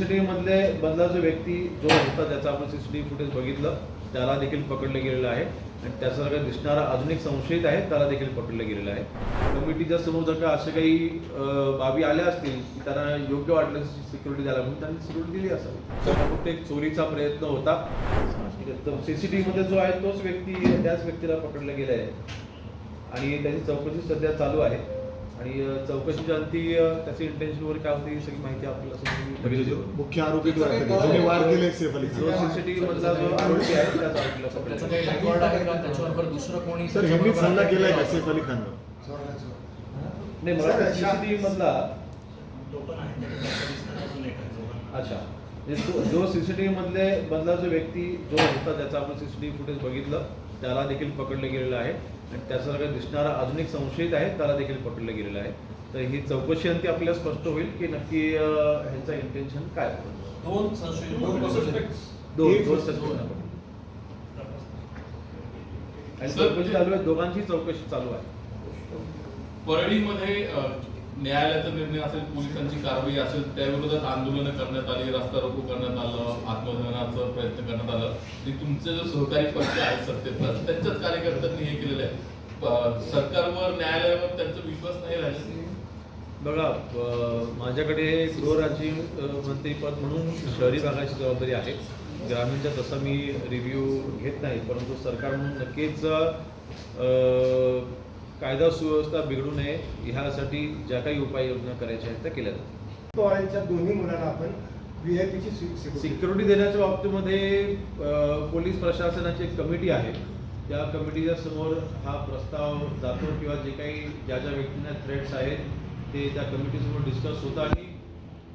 CCTV मधले मधला जो व्यक्ती जो होता त्याचा आपण सीसीटीव्ही फुटेज बघितलं त्याला देखील पकडलं गेलेलं आहे. आणि त्याचा दिसणारा अजून एक संशयित आहे त्याला देखील पकडलं गेलेलं आहे. कमिटीच्या समोर जर का असे काही बाबी आल्या असतील की त्यांना योग्य वाटलं सिक्युरिटी द्यायला म्हणून त्यांनी सिक्युरिटी दिली असावी तर फक्त एक चोरीचा प्रयत्न होता. सीसीटीव्ही मध्ये जो आहे तोच व्यक्ती त्याच व्यक्तीला पकडलं गेलं आहे आणि त्याची चौकशी सध्या चालू आहे. आणि अंती अं, त्याची इंटेन्शन वगैरे काय होती ही सगळी माहिती आपल्याला. मुख्य आरोपी जो खान. सीसीटीव्ही मधला जो आरोपी आहे त्याच आरोपीला त्याचा पकडलं काही रेकॉर्ड आहे का? त्याच्यावर दुसरं कोणी सर ह्यांनीच हल्ला केलाय का सैफ अली खानवर? नाही मला सीसीटीव्ही मधला अच्छा. जो सीसीटीव्ही मधले मधला जो व्यक्ती जो होता त्याचा आपण सीसीटीव्ही फुटेज बघितलं त्याला देखील पकडलं गेलेलं आहे आणि त्याचा जर दिसणारा अजून एक संशयित आहे त्याला देखील पकडलं गेलेलं आहे तर ही चौकशी अंती आपल्याला स्पष्ट होईल की नक्की ह्यांचा इंटेन्शन काय होतं. दोन संशयित दोन. दोन. आणि चौकशी चालू आहे दोघांची चौकशी चालू आहे परळीमध्ये न्यायालयाचा निर्णय असेल पोलिसांची कारवाई असेल त्याविरोधात आंदोलनं करण्यात आली रस्ता रोको करण्यात आलं आत्मदहनाचा प्रयत्न करण्यात आलं. आणि तुमचे जो सहकारी पक्ष आहेत सत्तेत त्यांच्याच कार्यकर्त्यांनी हे केलेलं आहे. सरकारवर न्यायालयावर त्यांचा विश्वास नाही राहिला. बघा माझ्याकडे गृहराज्य मंत्रीपद म्हणून शहरी भागाची जबाबदारी आहे. ग्रामीणच्या तसा मी रिव्ह्यू घेत नाही परंतु सरकार म्हणून नक्कीच कायदा सुव्यवस्था बिघडू नये ह्यासाठी ज्या काही उपाययोजना करायच्या आहेत त्या केल्या जातात. पवारांच्या दोन्ही मुलांना आपण सिक्युरिटी देण्याच्या बाबतीमध्ये पोलीस प्रशासनाची एक कमिटी आहे. त्या कमिटीच्या समोर हा प्रस्ताव जातो किंवा जे काही ज्या ज्या व्यक्तींना थ्रेट्स आहेत ते त्या कमिटीसमोर डिस्कस होतं आणि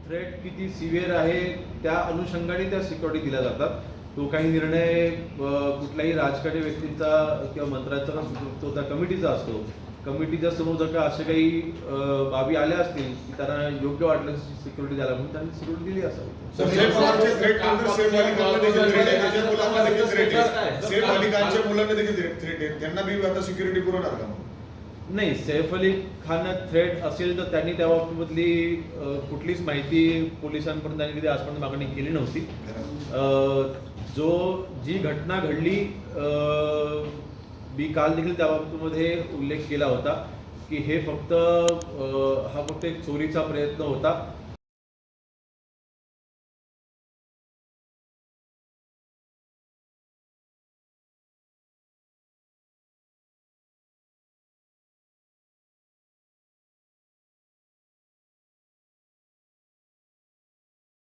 थ्रेट किती सिव्हिअर आहे त्या अनुषंगाने त्या सिक्युरिटी दिल्या जातात. तो काही निर्णय कुठल्याही राजकारणी व्यक्तीचा किंवा मंत्र्याचा नसतो तो त्या कमिटीचा असतो. कमिटीच्या समोर जर का असे काही बाबी आल्या असतील की त्यांना योग्य वाटलं सिक्युरिटी द्यायला म्हणून त्यांनी सिक्युरिटी दिली असावी. त्यांना बी आता सिक्युरिटी पुरवणार का मग? नाही सैफ अली खान थ्रेट असेल तर त्यांनी त्या बाबतीमधली कुठलीच माहिती पोलिसांपर्यंत त्यांनी कधी आजपर्यंत मागणी केली नव्हती. अ, जो जी घटना घडली अ, मी काल देखील त्या बाबतीमध्ये उल्लेख केला होता की हे फक्त हा फक्त एक चोरीचा प्रयत्न होता.